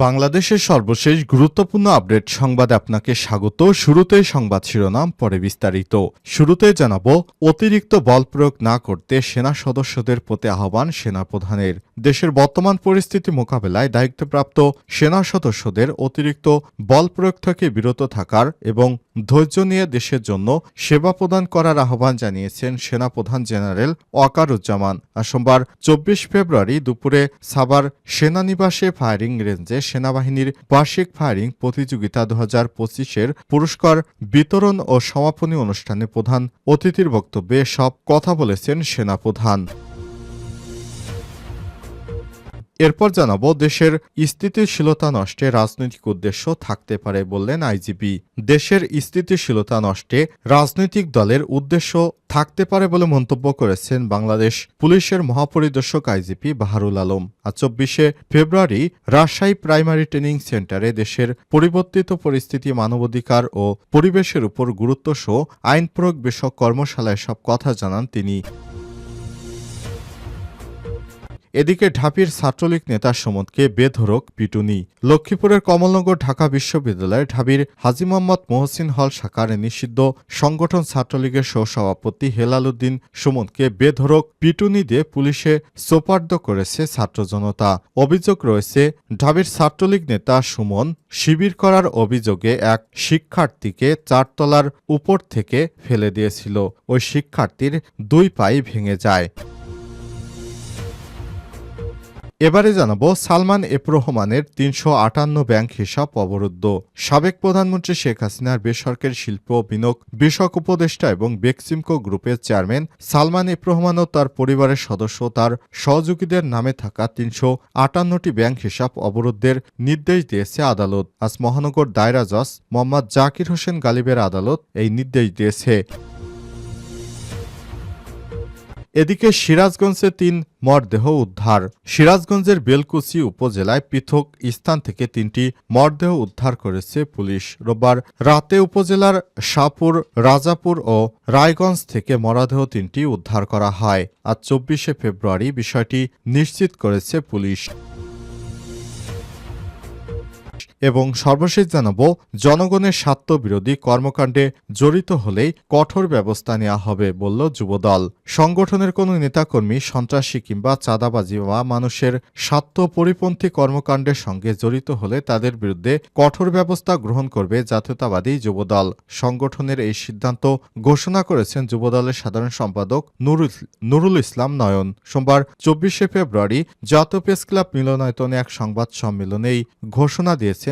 বাংলাদেশের সর্বশেষ গুরুত্বপূর্ণ আপডেট সংবাদ আপনাকে স্বাগত। শুরুতেই সংবাদ শিরোনাম, পরে বিস্তারিত। শুরুতে জানাব, অতিরিক্ত বল প্রয়োগ না করতে সেনা সদস্যদের প্রতি আহ্বান সেনাপ্রধানের। দেশের বর্তমান পরিস্থিতি মোকাবেলায় দায়িত্বপ্রাপ্ত সেনা সদস্যদের অতিরিক্ত বল প্রয়োগ থেকে বিরত থাকার এবং ধৈর্য নিয়ে দেশের জন্য সেবা প্রদান করার আহ্বান জানিয়েছেন সেনাপ্রধান জেনারেল ওয়াকারুজ্জামান। সোমবার, চব্বিশ ফেব্রুয়ারি দুপুরে সাবার সেনানিবাসে ফায়ারিং রেঞ্জে সেনাবাহিনীর বার্ষিক ফায়ারিং প্রতিযোগিতা দু হাজার পঁচিশের পুরস্কার বিতরণ ও সমাপনী অনুষ্ঠানে প্রধান অতিথির বক্তব্যে সব কথা বলেছেন সেনাপ্রধান। এরপর জানাব, দেশের স্থিতিশীলতা নষ্টে রাজনৈতিক উদ্দেশ্য থাকতে পারে বললেন আইজিপি। দেশের স্থিতিশীলতা নষ্টে রাজনৈতিক দলের উদ্দেশ্য থাকতে পারে বলে মন্তব্য করেছেন বাংলাদেশ পুলিশের মহাপরিদর্শক আইজিপি বাহারুল আলম। আজ চব্বিশে ফেব্রুয়ারি রাজশাহী প্রাইমারি ট্রেনিং সেন্টারে দেশের পরিবর্তিত পরিস্থিতি, মানবাধিকার ও পরিবেশের উপর গুরুত্ব সহ আইন প্রয়োগ বিষয়ক কর্মশালায় সব কথা জানান তিনি। এদিকে ঢাপির ছাত্রলীগ নেতা সুমনকে বেধরক পিটুনি। লক্ষ্মীপুরের কমলনগর ঢাকা বিশ্ববিদ্যালয়ের ঢাবির হাজি মোহাম্মদ মহসিন হল শাখার নিষিদ্ধ সংগঠন ছাত্রলীগের সহসভাপতি হেলাল উদ্দিন সুমনকে বেধরক পিটুনি দিয়ে পুলিশে সোপার্দ করেছে ছাত্র জনতা। অভিযোগ রয়েছে, ঢাবির ছাত্রলীগ নেতা সুমন শিবির করার অভিযোগে এক শিক্ষার্থীকে চারতলার উপর থেকে ফেলে দিয়েছিল। ওই শিক্ষার্থীর দুই পাই ভেঙে যায়। এবারে জানাব সালমান এফ রহমানের তিনশো আটান্ন ব্যাংক হিসাব অবরুদ্ধ। সাবেক প্রধানমন্ত্রী শেখ হাসিনার বেসরকারি শিল্প বিনিয়োগ, বিষয়ক উপদেষ্টা এবং বেক্সিমকো গ্রুপের চেয়ারম্যান সালমান এফ রহমান ও তার পরিবারের সদস্য তার সহযোগীদের নামে থাকা তিনশো আটান্নটি ব্যাংক হিসাব অবরুদ্ধের নির্দেশ দিয়েছে আদালত। আজ মহানগর দায়রা জজ মোহাম্মদ জাকির হোসেন গালিবের আদালত এই নির্দেশ দিয়েছে। এদিকে সিরাজগঞ্জে তিন মরদেহ উদ্ধার। সিরাজগঞ্জের বেলকুচি উপজেলায় পৃথক স্থান থেকে তিনটি মরদেহ উদ্ধার করেছে পুলিশ। রোববার রাতে উপজেলার শাহপুর, রাজাপুর ও রায়গঞ্জ থেকে মরদেহ তিনটি উদ্ধার করা হয়। আজ চব্বিশে ফেব্রুয়ারি বিষয়টি নিশ্চিত করেছে পুলিশ। এবং সর্বশেষ জানাব, জনগণের স্বার্থবিরোধী কর্মকাণ্ডে জড়িত হলেই কঠোর ব্যবস্থা নেওয়া হবে বলল যুবদল। সংগঠনের কোনো নেতাকর্মী, সন্ত্রাসী কিংবা চাঁদাবাজি বা মানুষের স্বার্থ পরিপন্থী কর্মকাণ্ডের সঙ্গে জড়িত হলে তাদের বিরুদ্ধে কঠোর ব্যবস্থা গ্রহণ করবে জাতীয়তাবাদী যুবদল। সংগঠনের এই সিদ্ধান্ত ঘোষণা করেছেন যুবদলের সাধারণ সম্পাদক নুরুল নুরুল ইসলাম নয়ন। সোমবার, চব্বিশে ফেব্রুয়ারি, জাতীয় প্রেস ক্লাব মিলনায়তনে এক সংবাদ সম্মেলনেই ঘোষণা দিয়েছেন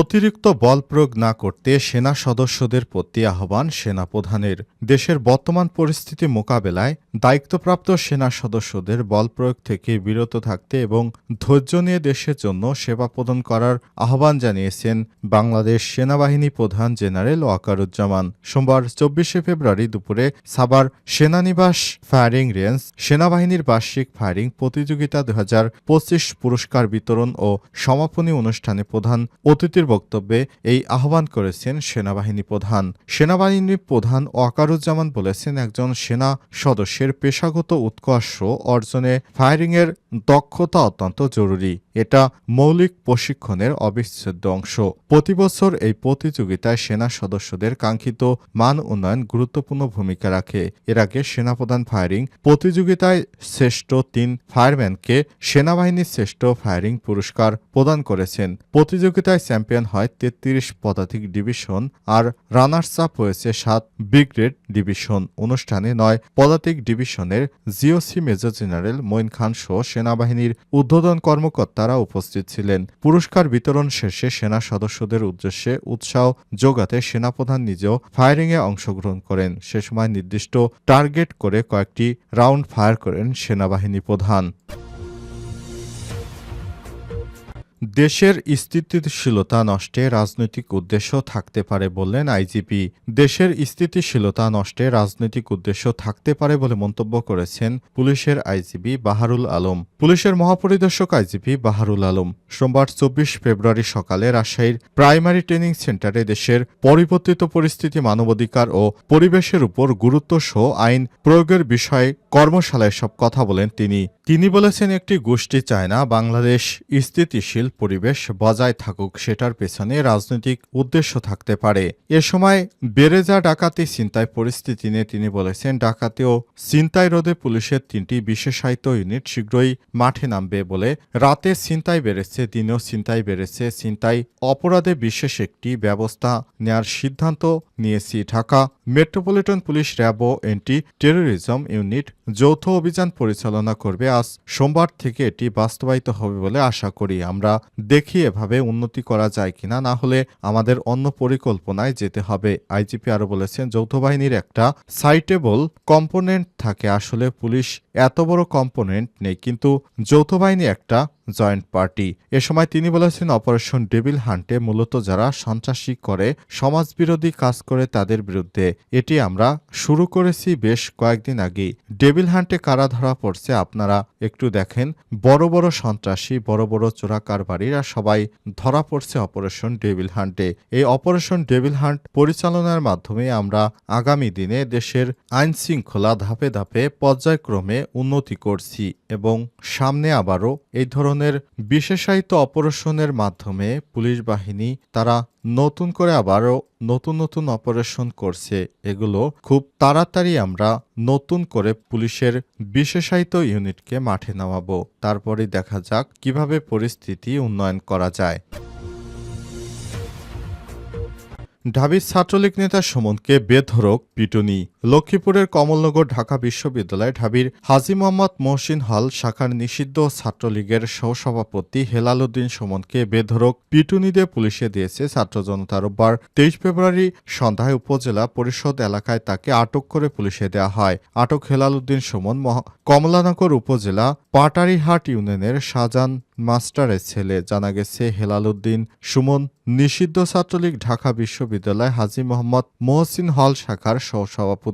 অতিরিক্ত বল প্রয়োগ না করতে সেনা সদস্যদের প্রতি আহ্বান সেনাপ্রধানের। দেশের বর্তমান পরিস্থিতি মোকাবেলায় দায়িত্বপ্রাপ্ত সেনা সদস্যদের বল প্রয়োগ থেকে বিরত থাকতে এবং ধৈর্য নিয়ে দেশের জন্য সেবা প্রদান করার আহ্বান জানিয়েছেন বাংলাদেশ সেনাবাহিনী প্রধান জেনারেল ওয়াকারুজ্জামান। সোমবার চব্বিশে ফেব্রুয়ারি দুপুরে সাবার সেনানিবাস ফায়ারিং রেঞ্জ সেনাবাহিনীর বার্ষিক ফায়ারিং প্রতিযোগিতা দু হাজার পঁচিশ পুরস্কার বিতরণ ও সমাপনী অনুষ্ঠানে প্রধান অতিথির বক্তব্যে এই আহ্বান করেছেন সেনাবাহিনী প্রধান। সেনাবাহিনী প্রধান ওয়াকারুজ্জামান বলেছেন, একজন সেনা সদস্যের পেশাগত উৎকর্ষ অর্জনে ফায়ারিংয়ের দক্ষতা অত্যন্ত জরুরি। এটা মৌলিক প্রশিক্ষণের অবিচ্ছেদ্য অংশ। প্রতি বছর এই প্রতিযোগিতায় সেনা সদস্যদের কাঙ্ক্ষিত মান উন্নয়ন গুরুত্বপূর্ণ ভূমিকা রাখে। এর আগে সেনাপ্রধান ফায়ারিং প্রতিযোগিতায় শ্রেষ্ঠ তিন ফায়ারম্যানকে সেনাবাহিনীর শ্রেষ্ঠ ফায়ারিং পুরস্কার প্রদান করেছেন। প্রতিযোগিতায় চ্যাম্পিয়ন চ্যাম্পিয়ন হয় তেত্রিশ পদাতিক ডিভিশন আর রানার্স আপ হয়েছে সাত ব্রিগেড ডিভিশন অনুষ্ঠানে নয় পদাতিক ডিভিশনের GOC major general Moin Khan সহ সেনাবাহিনীর উদ্বোধন কর্মকর্তারা উপস্থিত ছিলেন। পুরস্কার বিতরণ শেষে সেনা সদস্যদের উদ্দেশ্যে উৎসাহ যোগাতে সেনাপ্রধান নিজেও ফায়ারিংয়ে অংশগ্রহণ করেন। সে সময় নির্দিষ্ট টার্গেট করে কয়েকটি রাউন্ড ফায়ার করেন সেনাবাহিনী প্রধান। দেশের স্থিতিশীলতা নষ্টে রাজনৈতিক উদ্দেশ্য থাকতে পারে বললেন আইজিপি। দেশের স্থিতিশীলতা নষ্টে রাজনৈতিক উদ্দেশ্য থাকতে পারে বলে মন্তব্য করেছেন পুলিশের আইজিপি বাহারুল আলম। পুলিশের মহাপরিদর্শক আইজিপি বাহারুল আলম। সোমবার চব্বিশ ফেব্রুয়ারি সকালে রাজশাহীর প্রাইমারি ট্রেনিং সেন্টারে দেশের পরিবর্তিত পরিস্থিতি, মানবাধিকার ও পরিবেশের উপর গুরুত্ব সহ আইন প্রয়োগের বিষয়ে কর্মশালায় সব কথা বলেন তিনি। তিনি বলেছেন, একটি গোষ্ঠী চায় না বাংলাদেশ স্থিতিশীল পরিবেশ বজায় থাকুক, সেটার পেছনে রাজনৈতিক উদ্দেশ্য থাকতে পারে। এ সময় বেড়ে যা ডাকাতি ছিনতাই পরিস্থিতি নিয়ে তিনি বলেছেন ডাকাতি ও ছিনতাই রোধে পুলিশের তিনটি বিশেষায়িত ইউনিট শীঘ্রই মাঠে নামবে বলে রাতে ছিনতাই বেড়েছে, দিনেও ছিনতাই বেড়েছে। ছিনতাই অপরাধে বিশেষ একটি ব্যবস্থা নেয়ার সিদ্ধান্ত নিয়েছি। ঢাকা মেট্রোপলিটন পুলিশ র্যাব ও এন্টি টেরোরিজম ইউনিট যৌথ অভিযান পরিচালনা করবে। আজ সোমবার থেকে এটি বাস্তবায়িত হবে বলে আশা করি। আমরা দেখি এভাবে উন্নতি করা যায় কিনা, না হলে আমাদের অন্য পরিকল্পনায় যেতে হবে। আইজিপি আরও বলেছেন, যৌথ বাহিনীর একটা সাইটেবল কম্পোনেন্ট থাকে। আসলে পুলিশ এত বড় কম্পোনেন্ট নেই, কিন্তু যৌথ বাহিনী একটা জয়েন্ট পার্টি। এ সময় তিনি বলেছেন, অপারেশন ডেভিল হান্টে মূলত যারা সন্ত্রাসী করে, সমাজবিরোধী কাজ করে তাদের বিরুদ্ধে। এটি আমরা শুরু করেছি বেশ কয়েকদিন আগেই। ডেভিল হান্টে কারা ধরা পড়ছে আপনারা একটু দেখেন। বড় বড় সন্ত্রাসী, বড় বড় চোরাকারবারীরা সবাই ধরা পড়ছে অপারেশন ডেভিল হান্টে। এই অপারেশন ডেভিল হান্ট পরিচালনার মাধ্যমে আমরা আগামী দিনে দেশের আইন শৃঙ্খলা ধাপে ধাপে পর্যায়ক্রমে উন্নতি করছি। এবং সামনে আবারও এই ধরনের বিশেষায়িত অপারেশনের মাধ্যমে পুলিশ বাহিনী তারা নতুন করে আবারও নতুন নতুন অপারেশন করছে। এগুলো খুব তাড়াতাড়ি আমরা নতুন করে পুলিশের বিশেষায়িত ইউনিটকে মাঠে নামাবো। তারপরে দেখা যাক কীভাবে পরিস্থিতি উন্নয়ন করা যায়। ঢাবির ছাত্রলীগ নেতা সুমনকে বেধরক পিটুনি। লক্ষ্মীপুরের কমলনগর ঢাকা বিশ্ববিদ্যালয় ঢাবির হাজী মোহাম্মদ মহসিন হল শাখার নিষিদ্ধ ছাত্রলীগের সহসভাপতি হেলাল উদ্দিন সুমনকে বেধরক পিটুনি দিয়ে পুলিশে দিয়েছে ছাত্র জনতা রোববার তেইশ ফেব্রুয়ারি সন্ধ্যায় উপজেলা পরিষদ এলাকায় তাকে আটক করে পুলিশে দেওয়া হয়। আটক হেলাল উদ্দিন সুমন কমলানগর উপজেলা পাটারিহাট ইউনিয়নের শাহজান মাস্টারের ছেলে। জানা গেছে হেলাল উদ্দিন সুমন নিষিদ্ধ ছাত্রলীগ ঢাকা বিশ্ববিদ্যালয় হাজী মোহাম্মদ মহসিন হল শাখার সহসভাপতি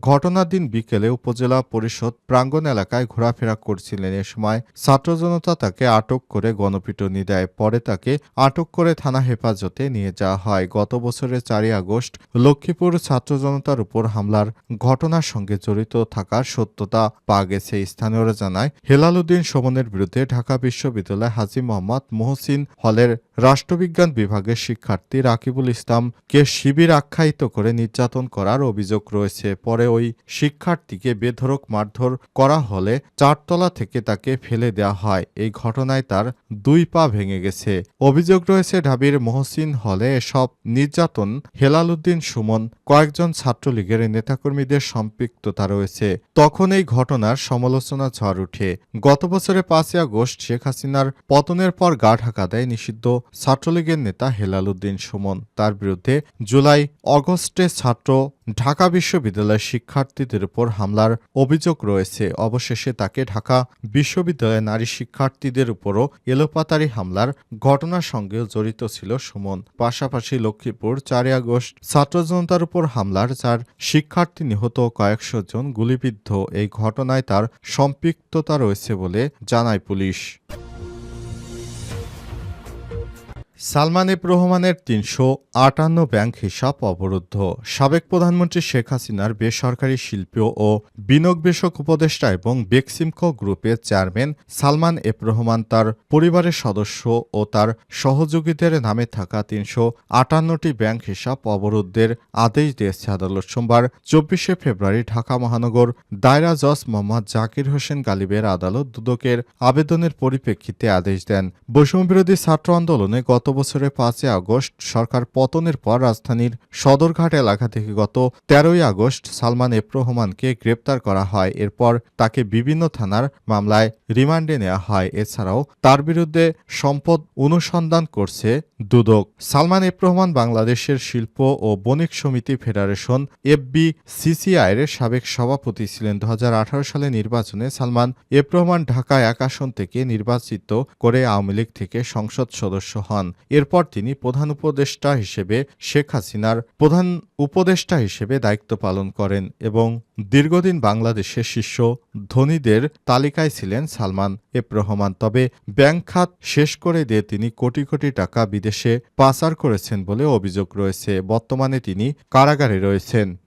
ঘটনার দিন বিকেলে উপজেলা পরিষদ প্রাঙ্গণ এলাকায় ঘোরাফেরা করছিলেন। এ সময় ছাত্র জনতা তাকে আটক করে গণপিটুনি দেয়। পরে তাকে আটক করে থানা হেফাজতে নিয়ে যাওয়া হয়। গত বছরের চারই আগস্ট লক্ষ্মীপুর ছাত্র জনতার উপর হামলার ঘটনার সঙ্গে জড়িত থাকার সত্যতা পাওয়া গেছে। স্থানীয়রা জানায় হেলাল উদ্দিন সুমনের বিরুদ্ধে ঢাকা বিশ্ববিদ্যালয় হাজি মোহাম্মদ মোহসিন হলের রাষ্ট্রবিজ্ঞান বিভাগের শিক্ষার্থী রাকিবুল ইসলামকে শিবির আখ্যায়িত করে নির্যাতন করার অভিযোগ রয়েছে। পরে ওই শিক্ষার্থীকে বেধরক মারধর করা হলে চারতলা থেকে তাকে ফেলে দেওয়া হয়। এই ঘটনায় তার দুই পা ভেঙে গেছে। অভিযোগ রয়েছে, ঢাবির মহসিন হলে এসব নির্যাতন হেলাল উদ্দিন সুমন, কয়েকজন ছাত্রলীগের নেতাকর্মীদের সম্পৃক্ততা রয়েছে। তখন এই ঘটনার সমালোচনা ঝড় উঠে। গত বছরে পাঁচই আগস্ট শেখ হাসিনার পতনের পর গা ঢাকা দেয় নিষিদ্ধ ছাত্রলীগের নেতা হেলাল উদ্দিন সুমন। তার বিরুদ্ধে জুলাই অগস্টে ছাত্র ঢাকা বিশ্ববিদ্যালয়ের শিক্ষার্থীদের উপর হামলার অভিযোগ রয়েছে। অবশেষে তাকে ঢাকা বিশ্ববিদ্যালয়ের নারী শিক্ষার্থীদের উপরও এলোপাতারি হামলার ঘটনার সঙ্গেও জড়িত ছিল সুমন। পাশাপাশি লক্ষ্মীপুর চারই আগস্ট ছাত্র জনতার উপর হামলার চার শিক্ষার্থী নিহত কয়েকশো জন গুলিবিদ্ধ। এই ঘটনায় তার সম্পৃক্ততা রয়েছে বলে জানায় পুলিশ। সালমান এফ রহমানের তিনশো আটান্ন ব্যাংক হিসাব অবরুদ্ধ। সাবেক প্রধানমন্ত্রী শেখ হাসিনার বেসরকারি শিল্পী ও বিনিয়োগ বিষয়ক উপদেষ্টা এবং বেক্সিমকো গ্রুপের চেয়ারম্যান সালমান এফ রহমান তার পরিবারের সদস্য ও তার সহযোগীদের নামে থাকা তিনশো আটান্নটি ব্যাংক হিসাব অবরুদ্ধের আদেশ দিয়েছে আদালত। সোমবার চব্বিশে ফেব্রুয়ারি ঢাকা মহানগর দায়রা জজ মোহাম্মদ জাকির হোসেন গালিবের আদালত দুদকের আবেদনের পরিপ্রেক্ষিতে আদেশ দেন। বৈষম্যবিরোধী ছাত্র আন্দোলনে গত বছরের পাঁচই আগস্ট সরকার পতনের পর রাজধানীর সদরঘাট এলাকা থেকে গত তেরোই আগস্ট সালমান এফ রহমানকে গ্রেপ্তার করা হয়। এরপর তাকে বিভিন্ন থানার মামলায় রিমান্ডে নেওয়া হয়। এছাড়াও তার বিরুদ্ধে সম্পদ অনুসন্ধান করছে দুদক। সালমান এফ রহমান বাংলাদেশের শিল্প ও বণিক সমিতি ফেডারেশন এফবি সিসিআইয়ের সাবেক সভাপতি ছিলেন। দু হাজার আঠারো সালে নির্বাচনে সালমান এফ রহমান ঢাকা এক আসন থেকে নির্বাচিত করে আওয়ামী লীগ থেকে সংসদ সদস্য হন। এরপর তিনি প্রধান উপদেষ্টা হিসেবে শেখ হাসিনার প্রধান উপদেষ্টা হিসেবে দায়িত্ব পালন করেন এবং দীর্ঘদিন বাংলাদেশের শীর্ষ ধনীদের তালিকায় ছিলেন সালমান এফ রহমান। তবে ব্যাংক খাত শেষ করে দিয়ে তিনি কোটি কোটি টাকা বিদেশে পাচার করেছেন বলে অভিযোগ রয়েছে। বর্তমানে তিনি কারাগারে রয়েছেন।